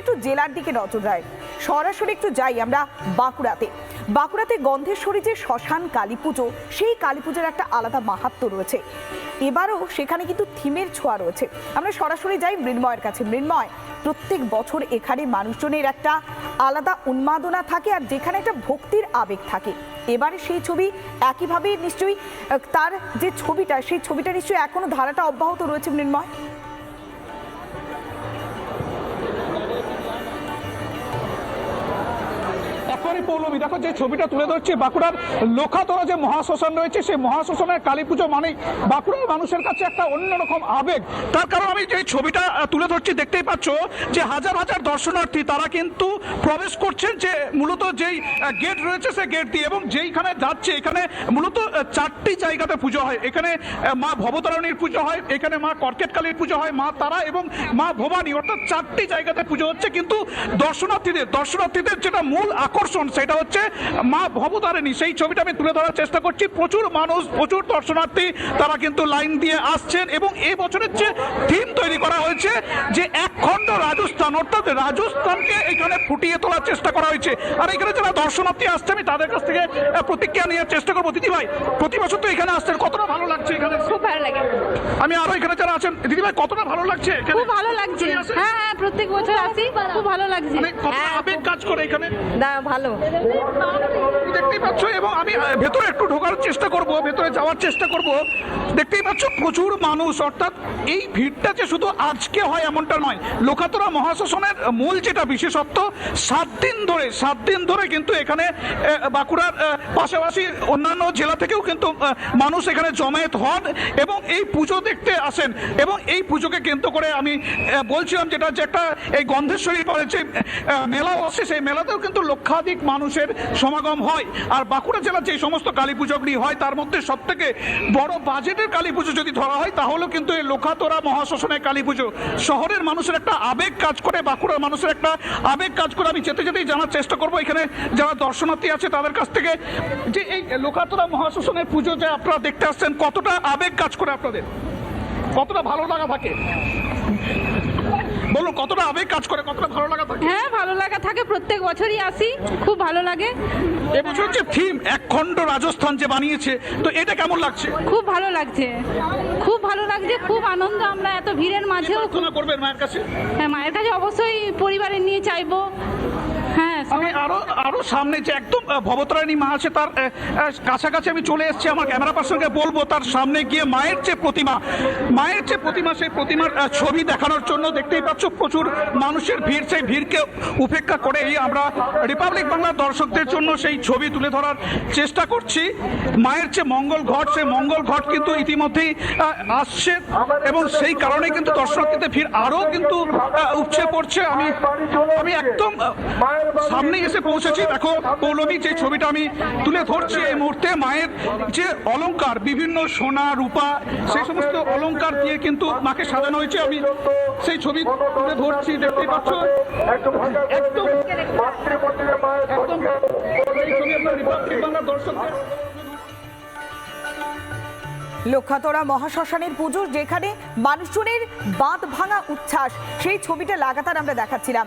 একটু জেলার দিকে নজর দেয় সরাসরি একটু যাই আমরা বাঁকুড়াতে। বাঁকুড়াতে গন্ধেশ্বরী যে শ্মশান কালী পুজো, সেই কালী পুজোর একটা আলাদা মাহাত্ম্য রয়েছে। এবারও সেখানে কিন্তু থিমের ছোঁয়া রয়েছে। আমরা সরাসরি যাই মৃন্ময়ের কাছে। মৃন্ময়, প্রত্যেক বছর এখানে মানুষজনের একটা আলাদা উন্মাদনা থাকে আর যেখানে একটা ভক্তির আবেগ থাকে। এবারে সেই ছবি একইভাবে নিশ্চয়ই তার যে ছবিটা, সেই ছবিটা নিশ্চয়ই এখনও ধারাটা অব্যাহত রয়েছে মৃন্ময়? পৌলমী, দেখো যে ছবিটা তুলে ধরছে বাঁকুড়ার লোখাতরা যে মহাশ্মশান রয়েছে, সেই মহাশ্মশানের কালী পুজো মানে বাঁকুড়ার মানুষের কাছে একটা অন্যরকম আবেগ। তার কারণ আমি যে ছবিটা তুলে ধরছি, দেখতেই পাচ্ছ যে হাজার হাজার দর্শনার্থী তারা কিন্তু প্রবেশ করছেন যে মূলত যেই গেট রয়েছে সে গেট দিয়ে এবং যেইখানে যাচ্ছে, এখানে মূলত চারটি জায়গাতে পুজো হয়। এখানে মা ভবতারণীর পুজো হয়, এখানে মা কর্কেট কালীর পুজো হয়, মা তারা এবং মা ভবানী। অর্থাৎ চারটি জায়গাতে পুজো হচ্ছে, কিন্তু দর্শনার্থীদের দর্শনার্থীদের যেটা মূল আকর্ষণ সেটা হচ্ছে মা ভবতারিণী। সেই ছবিটা আমি তুলে ধরার চেষ্টা করছি। প্রচুর মানুষ, প্রচুর দর্শনার্থী, তারা কিন্তু লাইন দিয়ে আসছেন এবং এই বছরের যে থিম তৈরি করা হয়েছে, যে এক খণ্ড রাজস্থান অর্থাৎ রাজস্থানকে এখানে ফুটিয়ে তোলার চেষ্টা করা হয়েছে। আর এখানে যারা দর্শনার্থী আসছে আমি তাদের কাছ থেকে প্রতিক্রিয়া নেওয়ার চেষ্টা করব। দিদি ভাই প্রতি বছর তো এখানে আসছেন কতটা ভালো লাগছে এখানে? খুব ভালো লাগে। আমি আরও এখানে যারা আছেন দিদি ভাই কতটা ভালো লাগছে এখানে? খুব ভালো লাগছে। হ্যাঁ হ্যাঁ প্রত্যেক বছর আসি। খুব ভালো লাগছে। মানে হ্যাঁ। আবেগ কাজ করে এখানে? না ভালো। দেখতেই পাচ্ছ এবং আমি ভেতরে একটু ঢোকার চেষ্টা করব ভেতরে যাওয়ার চেষ্টা করব। দেখতেই পাচ্ছ প্রচুর মানুষ অর্থাৎ এই ভিড়টা যে শুধু আজকে হয় এমনটা নয় লোকাতরা মহাশাসনের মূল যেটা বিশেষত্ব, সাত দিন ধরে, সাত দিন ধরে কিন্তু এখানে বাঁকুড়ার পাশাপাশি অন্যান্য জেলা থেকেও কিন্তু মানুষ এখানে জমায়েত হন এবং এই পুজো দেখতে আসেন। এবং এই পুজোকে কেন্দ্র করে আমি বলছিলাম যেটা, যে একটা এই গন্ধেশ্বরী পরে যে মেলা আসে সেই মেলাতেও কিন্তু লক্ষাধিক মানুষের সমাগম হয়। আর বাঁকুড়া জেলার যে সমস্ত কালী পুজোগুলি হয়, তার মধ্যে সব থেকে বড় বাজেটের কালী পুজো যদি ধরা হয়, তাহলেও কিন্তু এই লোখাতরা মহাশ্মশানের কালী পুজো শহরের মানুষের একটা আবেগ কাজ করে বাঁকুড়ার মানুষের একটা আবেগ কাজ করে আমি যেতে যেতেই জানার চেষ্টা করব। এখানে যারা দর্শনার্থী আছে তাদের কাছ থেকে যে এই লোকাতলা মহাশোষণের পুজো যে আপনারা দেখতে আসছেন, কতটা আবেগ কাজ করে আপনাদের? কতটা ভালো লাগা থাকে? বলুন, কতটা আবেগ কাজ করে, কতটা ভালো লাগা থাকে? হ্যাঁ ভালো লাগা থাকে প্রত্যেক বছরই আসি খুব ভালো লাগে। এবছর যে থিম একখণ্ড রাজস্থান যে বানিয়েছে তো এটা কেমন লাগছে? খুব ভালো লাগছে। খুব ভালো লাগছে খুব আনন্দ আমরা এত ভিড়ের মাঝেও প্রার্থনা করবেন মায়ের কাছে? হ্যাঁ মায়ের কাছে অবশ্যই পরিবারের নিয়ে চাইব। সামনে যে একদম আহ, ভবতারিণী মা আছে তার কাছাকাছি আমি চলে এসেছি আমার ক্যামেরা পার্সনকে বলব তার সামনে গিয়ে মায়ের যে প্রতিমা মায়ের যে প্রতিমা সেই প্রতিমার ছবি দেখানোর জন্য দেখতেই পাচ্ছ প্রচুর মানুষের ভিড় সেই ভিড়কে উপেক্ষা করেই আমরা রিপাবলিক বাংলার দর্শকদের জন্য সেই ছবি তুলে ধরার চেষ্টা করছি। মায়ের যে মঙ্গল ঘট সেই মঙ্গল ঘট কিন্তু ইতিমধ্যেই আসছে এবং সেই কারণে কিন্তু দর্শকদের ভিড় আরও কিন্তু উপচে পড়ছে। আমি আমি একদম সামনে এসে পৌঁছেছি। দেখো, পৌলমী যে ছবিটা আমি তুলে ধরছি এই মুহূর্তে, মায়ের যে অলংকার, বিভিন্ন সোনা, রূপা, সেই সমস্ত অলংকার দিয়ে কিন্তু মাকে সাজানো হয়েছে। আমি সেই ছবি তুলে ধরছি, দেখতেই পাচ্ছ? একদম লক্ষাতরা মহাশ্মশানের পুজো যেখানে মানুষজনের বাঁধ ভাঙা উচ্ছ্বাস, সেই ছবিটা লাগাতার আমরা দেখাচ্ছিলাম।